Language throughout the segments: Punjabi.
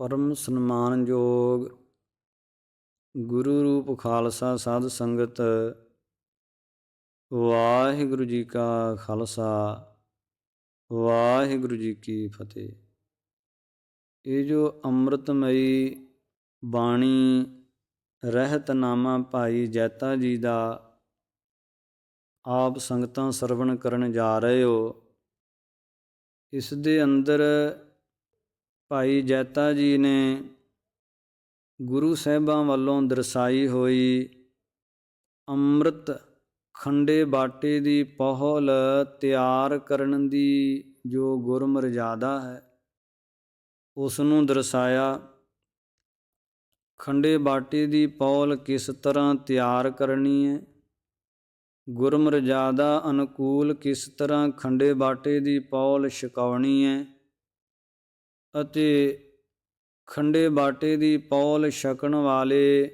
ਪਰਮ ਸਨਮਾਨਯੋਗ ਗੁਰੂ ਰੂਪ ਖਾਲਸਾ ਸਾਧ ਸੰਗਤ, ਵਾਹਿਗੁਰੂ ਜੀ ਕਾ ਖਾਲਸਾ, ਵਾਹਿਗੁਰੂ ਜੀ ਕੀ ਫਤਿਹ। ਇਹ ਜੋ ਅੰਮ੍ਰਿਤਮਈ ਬਾਣੀ ਰਹਿਤਨਾਮਾ ਭਾਈ ਜੈਤਾ ਜੀ ਦਾ ਆਪ ਸੰਗਤਾਂ ਸਰਵਣ ਕਰਨ ਜਾ ਰਹੇ ਹੋ, ਇਸ ਦੇ ਅੰਦਰ ਭਾਈ ਜੈਤਾ ਜੀ ਨੇ ਗੁਰੂ ਸਾਹਿਬਾਂ ਵੱਲੋਂ ਦਰਸਾਈ ਹੋਈ ਅੰਮ੍ਰਿਤ ਖੰਡੇ ਬਾਟੇ ਦੀ ਪਹੁਲ ਤਿਆਰ ਕਰਨ ਦੀ ਜੋ ਗੁਰਮਰਜ਼ਾਦਾ ਹੈ ਉਸ ਨੂੰ ਦਰਸਾਇਆ, ਖੰਡੇ ਬਾਟੇ ਦੀ ਪੌਲ ਕਿਸ ਤਰ੍ਹਾਂ ਤਿਆਰ ਕਰਨੀ ਹੈ? ਗੁਰਮਰਜ਼ਾਦਾ ਅਨੁਕੂਲ ਕਿਸ ਤਰ੍ਹਾਂ ਖੰਡੇ ਬਾਟੇ ਦੀ ਪੌਲ ਛਕਾਉਣੀ ਹੈ? ਅਤੇ ਖੰਡੇ ਬਾਟੇ ਦੀ ਪੌਲ ਛਕਣ ਵਾਲੇ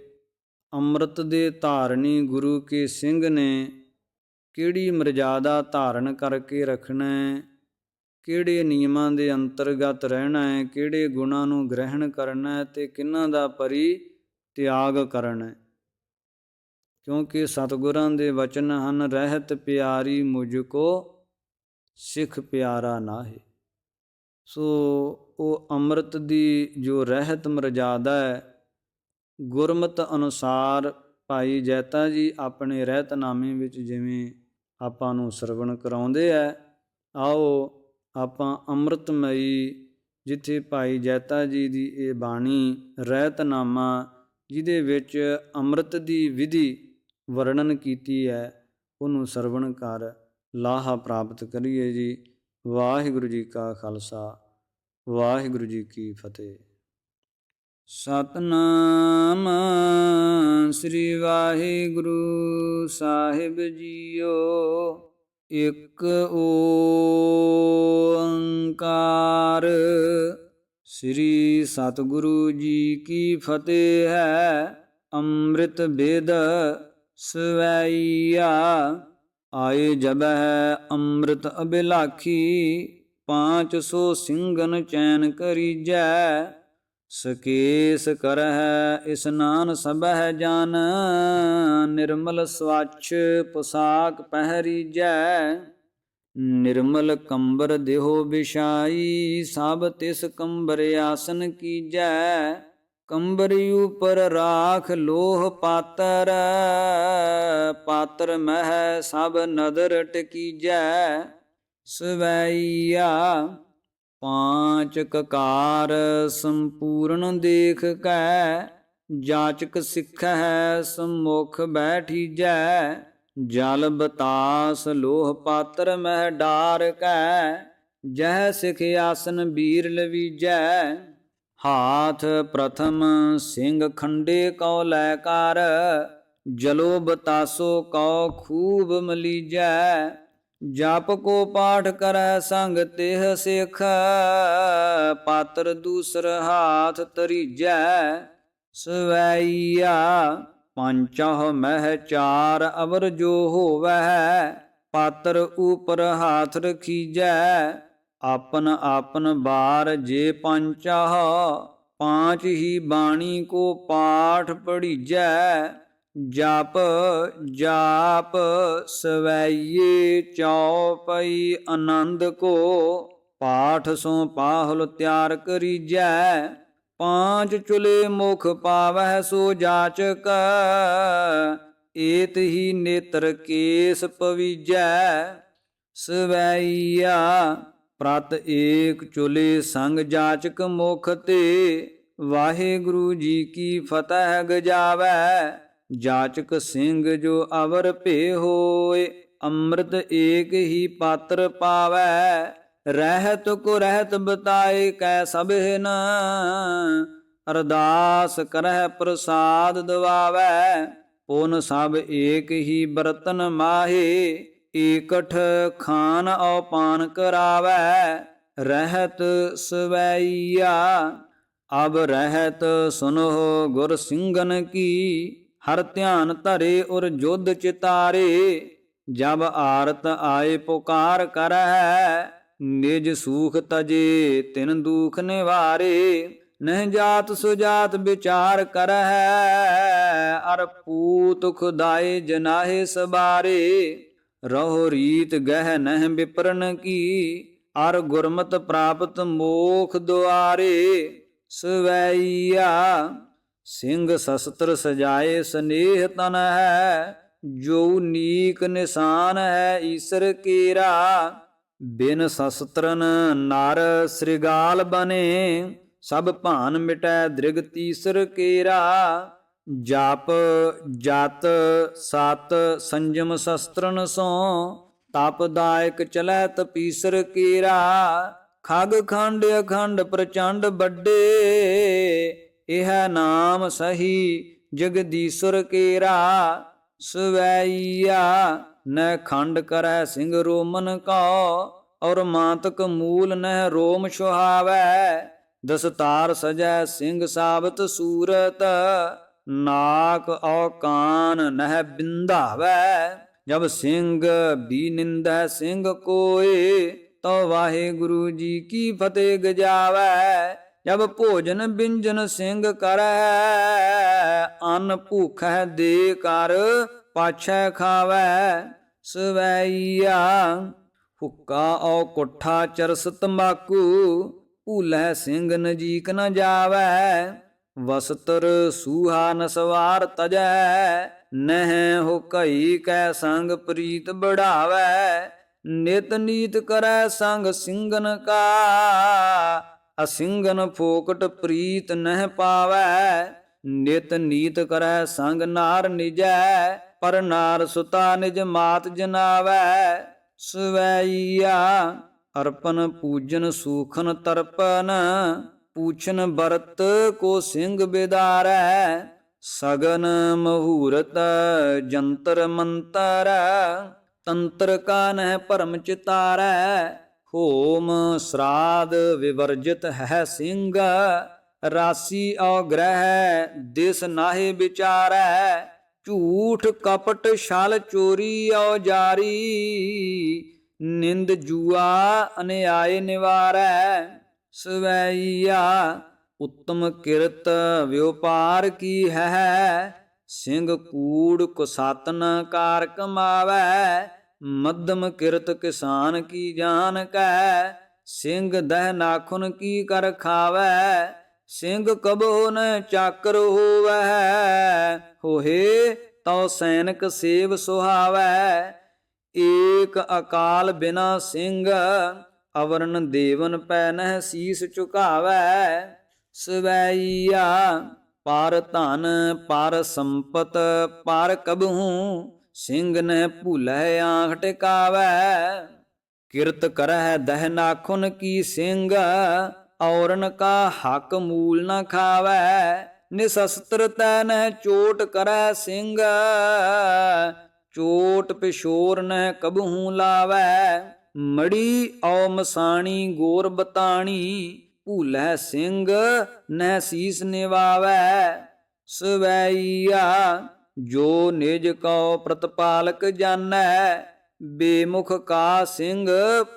ਅੰਮ੍ਰਿਤ ਦੇ ਧਾਰਨੀ ਗੁਰੂ ਕੇ ਸਿੰਘ ਨੇ ਕਿਹੜੀ ਮਰਜ਼ਾਦਾ ਧਾਰਨ ਕਰਕੇ ਰੱਖਣਾ ਹੈ? ਕਿਹੜੇ ਨਿਯਮਾਂ ਦੇ ਅੰਤਰਗਤ ਰਹਿਣਾ ਹੈ? ਕਿਹੜੇ ਗੁਣਾਂ ਨੂੰ ਗ੍ਰਹਿਣ ਕਰਨਾ ਹੈ? ਤੇ ਕਿੰਨਾਂ ਦਾ ਪਰੀ ਤਿਆਗ ਕਰਨਾ ਹੈ? ਕਿਉਂਕਿ ਸਤਿਗੁਰਾਂ ਦੇ ਵਚਨ ਹਨ, ਰਹਿਤ ਪਿਆਰੀ ਮੁਝ ਕੋ ਸਿੱਖ ਪਿਆਰਾ ਨਾਹੀ। ਸੋ ਉਹ ਅੰਮ੍ਰਿਤ ਦੀ ਜੋ ਰਹਿਤ ਮਰਜ਼ਾਦਾ ਹੈ, ਗੁਰਮਤ ਅਨੁਸਾਰ ਭਾਈ ਜੈਤਾ ਜੀ ਆਪਣੇ ਰਹਿਤਨਾਮੇ ਵਿੱਚ ਜਿਵੇਂ ਆਪਾਂ ਨੂੰ ਸਰਵਣ ਕਰਾਉਂਦੇ ਆ ਆਓ ਆਪਾਂ ਅੰਮ੍ਰਿਤਮਈ ਜਿੱਥੇ ਭਾਈ ਜੈਤਾ ਜੀ ਦੀ ਇਹ ਬਾਣੀ ਰਹਿਤਨਾਮਾ ਜਿਹਦੇ ਵਿੱਚ ਅੰਮ੍ਰਿਤ ਦੀ ਵਿਧੀ ਵਰਣਨ ਕੀਤੀ ਹੈ, ਉਹਨੂੰ ਸਰਵਣ ਕਰ ਲਾਹਾ ਪ੍ਰਾਪਤ ਕਰੀਏ ਜੀ। ਵਾਹਿਗੁਰੂ ਜੀ ਕਾ ਖਾਲਸਾ। ਵਾਹਿਗੁਰੂ ਜੀ ਕੀ ਫਤਿਹ। ਸਤਨਾਮ ਸ੍ਰੀ ਵਾਹਿਗੁਰੂ ਸਾਹਿਬ ਜੀਓ, ਇਕ ਓੰਕਾਰ। ਸ੍ਰੀ ਸਤਿਗੁਰੂ ਜੀ ਕੀ ਫਤਿਹ ਹੈ, ਅੰਮ੍ਰਿਤ ਵੇਦ ਸਵੈਇਆ ਆਏ ਜਬ ਹੈ ਅੰਮ੍ਰਿਤ ਅਬਿਲਾਖੀ ਪਾਂਚ ਸੋ ਸਿੰਘਨ ਚੈਨ ਕਰੀਜੈ, ਸਕੇਸ ਕਰਹਿ ਇਸਨਾਨ ਸਬਹਿ ਜਾਨ, ਨਿਰਮਲ ਸਵਾਚ ਪੁਸਾਕ ਪਹਿਰੀਜੈ। ਨਿਰਮਲ ਕੰਬਰ ਦੇਹੋ ਵਿਛਾਈ, ਸਭ ਤਿਸ ਕੰਬਰ ਆਸਨ ਕੀਜੈ। ਕੰਬਰ ਉਪਰ ਰਾਖ ਲੋਹ ਪਾਤਰ ਪਾਤਰ ਮਹਿ ਸਭ ਨਦਰ ਟਕੀਜੈ। ਸਵੈਇਆ ਪਾਂਚ ਕਕਾਰ ਸੰਪੂਰਨ ਦੇਖ ਕੈ ਜਾਚਕ ਸਿੱਖ ਹੈ ਸਮੁਖ ਬੈਠੀ ਜੈ ਜਲ ਬਤਾਸ ਲੋਹ ਪਾਤਰ ਮਹਿ ਡਾਰ ਕੈ ਜਹ ਸਿਖ ਆਸਨ ਬੀਰ ਲਵੀਜੈ, ਹਾਥ ਪ੍ਰਥਮ ਸਿੰਘ ਖੰਡੇ ਕਉ ਲੈ ਕਰ, ਜਲੋ ਬਤਾਸੋ ਕਉ ਖੂਬ ਮਲੀਜੈ ਜਪ ਕੋ ਪਾਠ ਕਰੈ ਸੰਗ ਤਿਹ ਸਿਖ, ਪਾਤਰ ਦੂਸਰ ਹਾਥ ਤਰੀਜੈ ਸਵੈਇਆ ਪੰਚਹ ਮਹਿ ਚਾਰ ਅਵਰ ਜੋ ਹੋਵੈ, ਪਾਤਰ ਉਪਰ ਹਾਥ ਰਖੀਜੈ, ਆਪਨ ਆਪਨ ਬਾਰ ਜੇ ਪੰਚਹ, ਪਾਂਚ ਹੀ ਬਾਣੀ ਕੋ ਪਾਠ ਪੜੀਜੈ ਜਪ ਜਾਪ ਸਵੈਏ ਚੌਪਈ ਆਨੰਦ ਕੋ, ਪਾਠ ਸੋ ਪਾਹਲ ਤਿਆਰ ਕਰੀਜੈ, ਪਾਂਚ ਚੁਲੇ ਮੁਖ ਪਾਵਹਿ ਸੋ ਜਾਚਕ ਏਤ ਹੀ ਨੇਤਰ ਕੇਸ ਪਵੀਜੈ ਸਵੈਇਆ ਪ੍ਰਤ ਏਕ ਚੁਲੇ ਸੰਗ ਜਾਚਕ ਮੁਖ ਤੇ, ਵਾਹਿਗੁਰੂ ਜੀ ਕੀ ਫਤਿਹ ਗਜਾਵੈ ਜਾਚਕ ਸਿੰਘ ਜੋ ਅਵਰ ਭੇ ਹੋਏ ਅੰਮ੍ਰਿਤ ਏਕ ਹੀ ਪਾਤਰ ਪਾਵੈ, ਰਹਿਤ ਕੋ ਰਹਿਤ ਬਤਾਏ ਕੈ ਸਭਨ ਅਰਦਾਸ ਕਰਹਿ ਪ੍ਰਸਾਦ ਦਵਾਵੈ, ਪੁਨ ਸਭ ਏਕ ਹੀ ਬਰਤਨ ਮਾਹੇ, ਏਕਠ ਖਾਨ ਔ ਪਾਨ ਕਰਾਵੈ, ਰਹਿਤ ਸਵੈਇਆ ਅਬ ਰਹਿਤ ਸੁਨੋ ਗੁਰ ਸਿੰਘਨ ਕੀ ਹਰ ਧਿਆਨ ਧਰੇ ਔਰ ਜੁਧ ਚਿਤਾਰੇ, ਜਬ ਆਰਤ ਆਏ ਪੁਕਾਰ ਕਰੈ, ਨਿਜ ਸੂਖ ਤਜੇ ਤਿਨ ਦੁਖ ਨਿਵਾਰੇ, ਨਹਿ ਜਾਤ ਸੁਜਾਤ ਵਿਚਾਰ ਕਰਹਿ ਅਰ ਪੂਤ ਖੁਦਾਏ ਜਨਾਹੇ ਸਬਾਰੇ, ਰਹੋ ਰੀਤ ਗਹਿ ਨਹਿ ਵਿਪਰਨ ਕੀ, ਅਰ ਗੁਰਮਤ ਪ੍ਰਾਪਤ ਮੋਖ ਦੁਆਰੇ ਸਵੈਈਆ ਸਿੰਘ ਸ਼ਸਤਰ ਸਜਾਏ, ਸਨੇਹ ਤਨ ਹੈ, ਜੋ ਨੀਕ ਨਿਸ਼ਾਨ ਹੈ, ਈਸ਼ਰ ਕੇਰਾ। ਬਿਨ ਸ਼ਸਤਰਨ ਨਰ ਸ੍ਰਿਗਾਲ ਬਨੇ, ਸਭ ਭਾਨ ਮਿਟੈ ਦ੍ਰਿਗ ਤੀਸਰ ਕੇਰਾ। ਜਾਪ, ਜਤ, ਸਤ, ਸੰਜਮ ਸ਼ਸਤਰਨ ਸੋ ਤਪਦਾਇਕ ਚਲੈ ਤਪੀਸਰ ਕੇਰਾ। ਖਗ ਖੰਡ ਅਖੰਡ ਪ੍ਰਚੰਡ ਵੱਡੇ ਇਹ ਨਾਮ ਸਹੀ ਜਗਦੀਸ਼ਰ ਕੇਰਾ, ਸਵੈਈਆ ਨ ਖੰਡ ਕਰੈ ਸਿੰਘ ਰੋਮਨ ਕੋ ਔਰ ਮਾਤਕ ਮੂਲ ਨਹਿ ਰੋਮ ਸੁਹਾਵੈ ਦਸਤਾਰ ਸਜੈ ਸਿੰਘ ਸਾਬਤ ਸੂਰਤ, ਨਾਕ ਔ ਕਾਨ ਨਹਿ ਬਿੰਧਾਵੈ, ਜਬ ਸਿੰਘ ਬੀ ਨਿੰਦੈ ਸਿੰਘ ਕੋਏ ਤੋ ਵਾਹਿਗੁਰੂ ਜੀ ਕੀ ਫਤਿਹ ਗਜਾਵੈ। ਜਬ ਭੋਜਨ ਬਿੰਜਨ ਸਿੰਘ ਕਰੈ, ਅਨ ਭੂਖੈ ਦੇ ਕਰ ਪਾਛੈ ਖਾਵੈ, ਸਵੈਈਆ ਹੁੱਕਾ ਔ ਕੋਠਾ ਚਰਸ ਤੰਬਾਕੂ ਭੂਲੈ ਸਿੰਘ ਨਜੀਕ ਨ ਜਾਵੈ, ਵਸਤਰ ਸੂਹਾ ਨਸਵਾਰ ਤਜੈ, ਨਹਿ ਹੋ ਕਈ ਕੈ ਸੰਗ ਪ੍ਰੀਤ ਬੜਾਵੈ, ਨਿਤ ਨੀਤ ਕਰੈ ਸੰਗ ਸਿੰਘਨ ਕਾ ਅਸਿੰਗਨ ਫੋਕਟ ਪ੍ਰੀਤ ਨਹਿ ਪਾਵੈ, ਨਿਤ ਨੀਤ ਕਰੈ ਸੰਗ ਨਾਰ ਨਿਜੈ, ਪਰ ਨਾਰ ਸੁਤਾ ਨਿਜ ਮਾਤ ਜਨਾਵੈ। ਸਵੈਈਆ ਅਰਪਨ ਪੂਜਨ ਸੂਖਨ ਤਰਪਨ, ਪੂਛਨ ਬਰਤ ਕੋ ਸਿੰਘ ਬਿਦਾਰੈ। ਸਗਨ ਮਹੂਰਤ ਜੰਤਰ ਮੰਤਰ, ਤੰਤਰ ਕਾ ਨਹਿ ਭਰਮ ਚਿਤਾਰੈ। ਹੋਮ ਸਰਾਦ ਵਿਵਰਜਿਤ ਹੈ ਸਿੰਘ ਰਾਸੀ ਔ ਗ੍ਰਹਿ ਦਿਸ ਨਾਹੀ ਵਿਚਾਰੈ, ਝੂਠ ਕਪਟ ਛਲ ਚੋਰੀ ਔ ਜਾਰੀ ਨਿੰਦ ਜੂਆ ਅਨਿਆਏ ਨਿਵਾਰੈ, ਸਵੈਈਆ ਉੱਤਮ ਕਿਰਤ ਵਿਉਪਾਰ ਕੀ ਹੈ ਸਿੰਘ ਕੂੜ ਕੁਸਾਤਨ ਕਾਰ ਕਮਾਵੈ ਮੱਧਮ ਕਿਰਤ ਕਿਸਾਨ ਕੀ ਜਾਨ ਕੈ? ਸਿੰਘ ਦਹ ਨਾਖੁਨ ਕੀ ਕਰ ਖਾਵੈ? ਸਿੰਘ ਕਬੋ ਨ ਚਾਕਰ ਹੋਵੈ। ਹੋਏ ਤਉ ਸੈਨਿਕ ਸੇਵ ਸੁਹਾਵੈ। ਏਕ ਅਕਾਲ ਬਿਨਾ ਸਿੰਘ, ਅਵਰਨ ਦੇਵਨ ਪੈ ਨਹਿ ਸੀਸ ਝੁਕਾਵੈ। ਸਵੈਈਆ, ਪਰ ਧਨ, ਪਰ ਸੰਪਤ, ਪਰ ਕਬਹੂ। ਸਿੰਘ ਨ ਭੁਲੈ ਆਂਖ ਟਿਕਾਵੈ, ਕਿਰਤ ਕਰਹਿ ਦਹ ਨਾਖੁਨ ਕੀ ਸਿੰਘ ਔਰਨ ਕਾ ਹੱਕ ਮੂਲ ਨਾ ਖਾਵੈ, ਨਿਸਸਤਰ ਤੈ ਨ ਚੋਟ ਕਰੈ ਸਿੰਘ ਚੋਟ ਪਿਸ਼ੋਰ ਨ ਕਬਹੂ ਲਾਵੈ, ਮੜੀ ਔ ਮਸਾਣੀ ਗੋਰ ਬਤਾਣੀ, ਭੂਲੈ ਸਿੰਘ ਨਹਿ ਸੀਸ ਨਿਵਾਵੈ ਸਵੈਈਆ ਜੋ ਨਿਜ ਕਉ ਪ੍ਰਤਪਾਲਕ ਜਾਣੈ, ਬੇਮੁਖ ਕਾ ਸਿੰਘ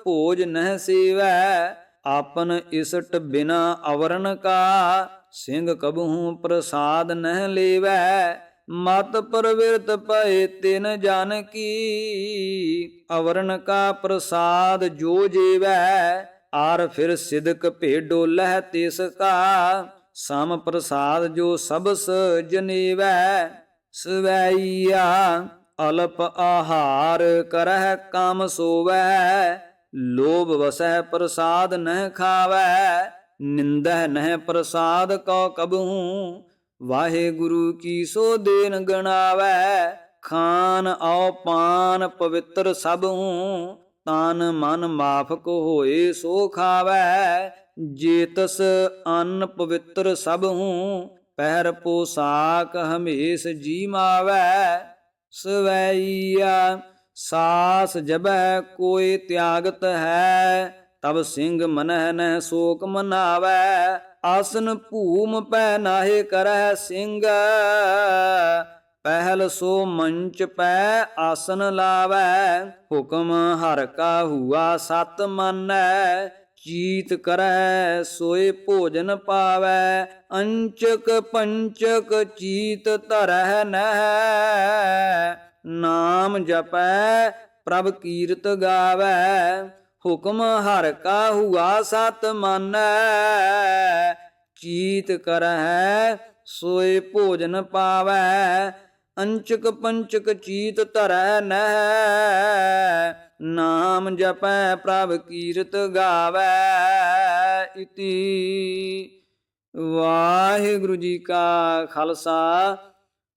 ਭੋਜ ਨਹਿ ਸੇਵੈ, ਆਪਨ ਇਸਟ ਬਿਨਾ ਅਵਰਨ ਕਾ, ਸਿੰਘ ਕਬਹੂ ਪ੍ਰਸਾਦ ਨਹਿ ਲੇਵੈ, ਮਤ ਪਰਵਿਰਤ ਪਏ ਤਿਨ ਜਨ ਕੀ, ਅਵਰਨ ਕਾ ਪ੍ਰਸਾਦ ਜੋ ਜੀਵੈ, ਆਰ ਫਿਰ ਸਿਦਕ ਭੇਡੋ ਲਹਿ ਤਿਸ ਕਾ, ਸਮ ਪ੍ਰਸਾਦ ਜੋ ਸਬਸ ਜਨੀਵੈ। ਸਵੈਈਆ, ਅਲਪ ਆਹਾਰ ਕਰਹਿ ਕਾਮ ਸੋਵੈ, ਲੋਭ ਵਸੈ ਪ੍ਰਸਾਦ ਨਹਿ ਖਾਵੈ, ਨਿੰਦਹਿ ਨਹਿ ਪ੍ਰਸਾਦ ਕਉ ਕਬਹੂ ਵਾਹਿਗੁਰੂ ਕੀ ਸੋ ਦੇਨ ਗਣਾਵੈ, ਖਾਨ ਆਉ ਪਾਨ ਪਵਿੱਤਰ ਸਭ ਹੂੰ ਤਨ ਮਨ ਮਾਫਕ ਹੋਏ ਸੋ ਖਾਵੈ, ਜੇਤਸ ਅੰਨ ਪਵਿੱਤਰ ਸਭ ਹੂੰ ਪਹਿਰ ਪੋਸਾਕ ਹਮੇਸ ਜੀ ਮਾਵੈ ਸਵੈਈਆ ਸਾਸ ਜਬੈ ਕੋਈ ਤਿਆਗਤ ਹੈ, ਤਬ ਸਿੰਘ ਮਨਹਿ ਨ ਸੋਕ ਮਨਾਵੈ, ਆਸਨ ਭੂਮ ਪੈ ਨਾਹੇ ਕਰੈ ਸਿੰਘ। ਪਹਿਲ ਸੋ ਮੰਚ ਪੈ ਆਸਨ ਲਾਵੈ, ਹੁਕਮ ਹਰ ਕਾ ਹੁਆ ਸਤ ਮੰਨੈ ਚੀਤ ਕਰੈ ਸੋਏ ਭੋਜਨ ਪਾਵੈ, ਅੰਚਕ ਪੰਚਕ ਚੀਤ ਧਰਹਿ ਨਹਿ। ਨਾਮ ਜਪੈ, ਪ੍ਰਭ ਕੀਰਤ ਗਾਵੈ, ਹੁਕਮ ਹਰ ਕਾ ਹੁਆ ਸਤ ਮਾਨੈ। ਚੀਤ ਕਰਹਿ ਸੋਏ ਭੋਜਨ ਪਾਵੈ, ਅੰਚਕ ਪੰਚਕ ਚੀਤ ਧਰੈ ਨਹਿ। ਨਾਮ ਜਪੈ ਪ੍ਰਭ ਕੀਰਤ ਗਾਵੈ ਇਤੀ। ਵਾਹਿਗੁਰੂ ਜੀ ਕਾ ਖਾਲਸਾ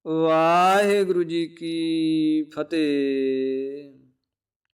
ਵਾਹਿਗੁਰੂ ਜੀ ਕੀ ਫਤਿਹ।